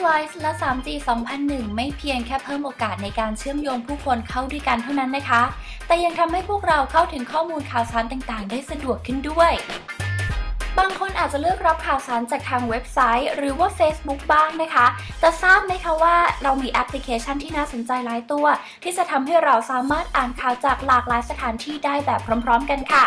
device และ 3G 2001 ไม่เพียงแค่เพิ่มโอกาสในการเชื่อมโยงผู้คนเข้าด้วยกันเท่านั้นนะคะ แต่ยังทำให้พวกเราเข้าถึงข้อมูลข่าวสารต่างๆ ได้สะดวกขึ้นด้วย บางคนอาจจะเลือกรับข่าวสารจากทางเว็บไซต์ หรือว่า Facebook บ้างนะคะ แต่ทราบไหมคะว่าเรามีแอปพลิเคชันที่น่าสนใจหลายตัว ที่จะทำให้เราสามารถอ่านข่าวจากหลากหลายสถานที่ได้แบบพร้อม ๆ กันค่ะ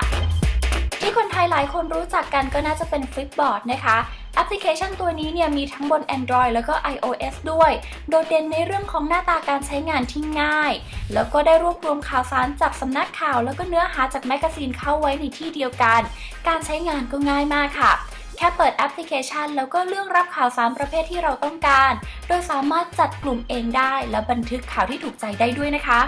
ที่คนไทยหลายคนรู้จักกันก็น่าจะเป็น Flipboard นะคะ แอปพลิเคชันตัวนี้เนี่ยมีทั้งบน Android แล้วก็ iOS ด้วย โดดเด่นในเรื่องของหน้าตาการใช้งานที่ง่าย แล้วก็ได้รวบรวมข่าวสารจากสำนักข่าว แล้วก็เนื้อหาจากแมกกาซีนเข้าไว้ในที่เดียวกัน การใช้งานก็ง่ายมากค่ะแค่เปิดแอปพลิเคชัน แล้วก็เลือกรับข่าวสารประเภทที่เราต้องการ โดยสามารถจัดกลุ่มเองได้ และบันทึกข่าวที่ถูกใจได้ด้วยนะคะ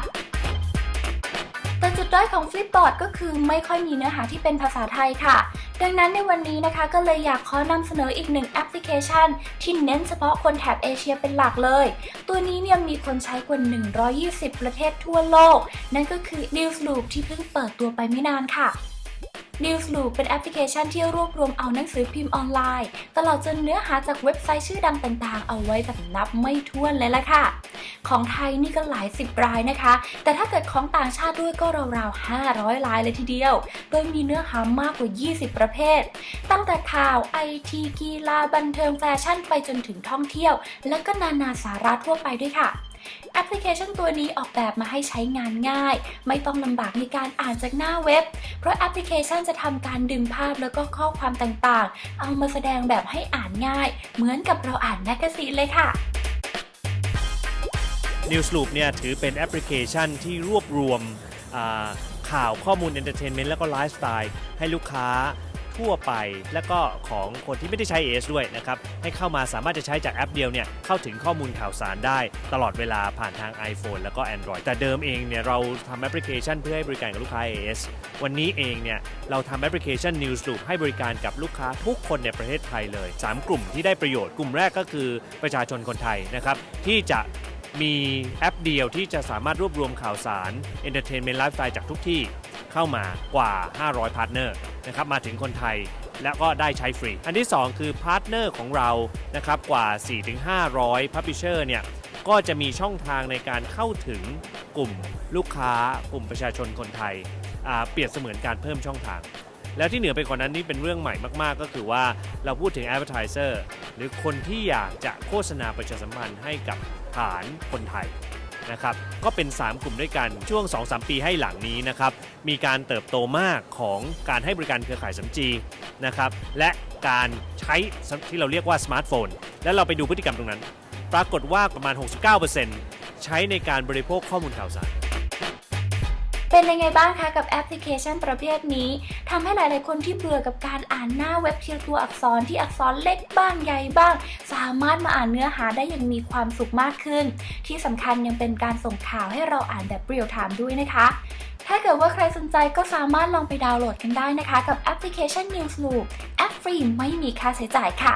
แต่จุดด้อยของ Flipboard ก็คือไม่ค่อยมีเนื้อหาที่เป็นภาษาไทยค่ะ ดังนั้นในวันนี้นะคะก็เลยอยากขอนำเสนออีกหนึ่งแอปพลิเคชัน ที่เน้นเฉพาะคนแถบเอเชียเป็นหลักเลย ตัวนี้เนี่ยมีคนใช้กว่า 120 ประเทศทั่วโลก นั่นก็คือ Newsloop ที่เพิ่งเปิดตัวไปไม่นานค่ะ Newsloop เป็นแอปพลิเคชันที่รวบรวมเอาหนังสือพิมพ์ออนไลน์ ตลอดจนเนื้อหาจากเว็บไซต์ชื่อดังต่างๆ เอาไว้แบบนับไม่ถ้วนเลยล่ะค่ะ ของไทยนี่ก็หลายสิบรายนะคะ แต่ถ้าเกิดของต่างชาติด้วยก็ราวๆ 500รายเลยทีเดียว โดยมีเนื้อหามากกว่า 20 ประเภท ตั้งแต่ข่าวไอทีกีฬาบันเทิงแฟชั่นไปจนถึงท่องเที่ยว และก็นานาสาระทั่วไปด้วยค่ะ แอปพลิเคชันตัวนี้ออกแบบมาให้ใช้งานง่าย ไม่ต้องลำบากในการอ่านจากหน้าเว็บ เพราะแอปพลิเคชันจะทำการดึงภาพแล้วก็ข้อความต่างๆ เอามาแสดงแบบให้อ่านง่าย เหมือนกับเราอ่านแมกกาซีนเลยค่ะ Newsloop เนี่ยถือเป็นแอปพลิเคชันที่รวบรวมข่าวข้อมูลเอนเตอร์เทนเมนต์แล้วก็ไลฟ์สไตล์ให้ลูกค้า ทั่วไป แล้วก็ของคนที่ไม่ได้ใช้ AS ด้วยนะครับ ให้เข้ามาสามารถจะใช้จากแอปเดียวเนี่ยเข้าถึงข้อมูลข่าวสารได้ ตลอดเวลาผ่านทาง iPhone แล้วก็ Android แต่เดิมเองเนี่ยเราทำแอปพลิเคชันเพื่อให้บริการกับลูกค้า AS วันนี้เองเนี่ยเราทำแอปพลิเคชัน Newsloop ให้บริการกับลูกค้าทุกคนในประเทศไทยเลย 3 กลุ่มที่ได้ประโยชน์กลุ่มแรกก็คือประชาชนคนไทยนะครับที่จะมีแอปเดียวที่จะสามารถรวบรวมข่าวสาร Entertainment Lifestyle จากทุกที่เข้ามากว่า 500 พาร์ทเนอร์ นะครับมาถึงคนไทยแล้วก็ได้ใช้ฟรี อันที่ 2 คือพาร์ทเนอร์ของเรานะครับกว่า 4-500 Publisher เนี่ยก็จะมีช่องทางในการเข้าถึงกลุ่มลูกค้ากลุ่มประชาชนคนไทย เปรียบเสมือนการเพิ่มช่องทาง แล้วที่เหนือไปกว่านั้นนี่เป็นเรื่องใหม่มาก ๆ ก็คือว่าเราพูดถึง advertiser หรือคนที่อยากจะโฆษณาประชาสัมพันธ์ให้กับฐานคนไทย นะครับก็เป็น 3 กลุ่มด้วยกันช่วง 2-3 ปีให้หลังนี้นะครับมีการเติบโตมากของการให้บริการเครือข่าย 3G นะครับและการใช้ที่เราเรียกว่าสมาร์ทโฟน แล้วเราไปดูพฤติกรรมตรงนั้น ปรากฏว่าประมาณ 69%ใช้ในการบริโภคข้อมูลข่าวสาร เป็นยังไงบ้างคะกับแอปพลิเคชันประเภทนี้ทำให้หลาย ๆ คนที่เบื่อกับการอ่านหน้าเว็บเพียงตัวอักษรที่อักษรเล็กบ้างใหญ่บ้าง สามารถมาอ่านเนื้อหาได้อย่างมีความสุขมากขึ้น ที่สำคัญยังเป็นการส่งข่าวให้เราอ่านแบบเรียลไทม์ด้วยนะคะ ถ้าเกิดว่าใครสนใจก็สามารถลองไปดาวน์โหลดกันได้นะคะ กับแอปพลิเคชัน Newsloop แอปฟรีไม่มีค่าใช้จ่ายค่ะ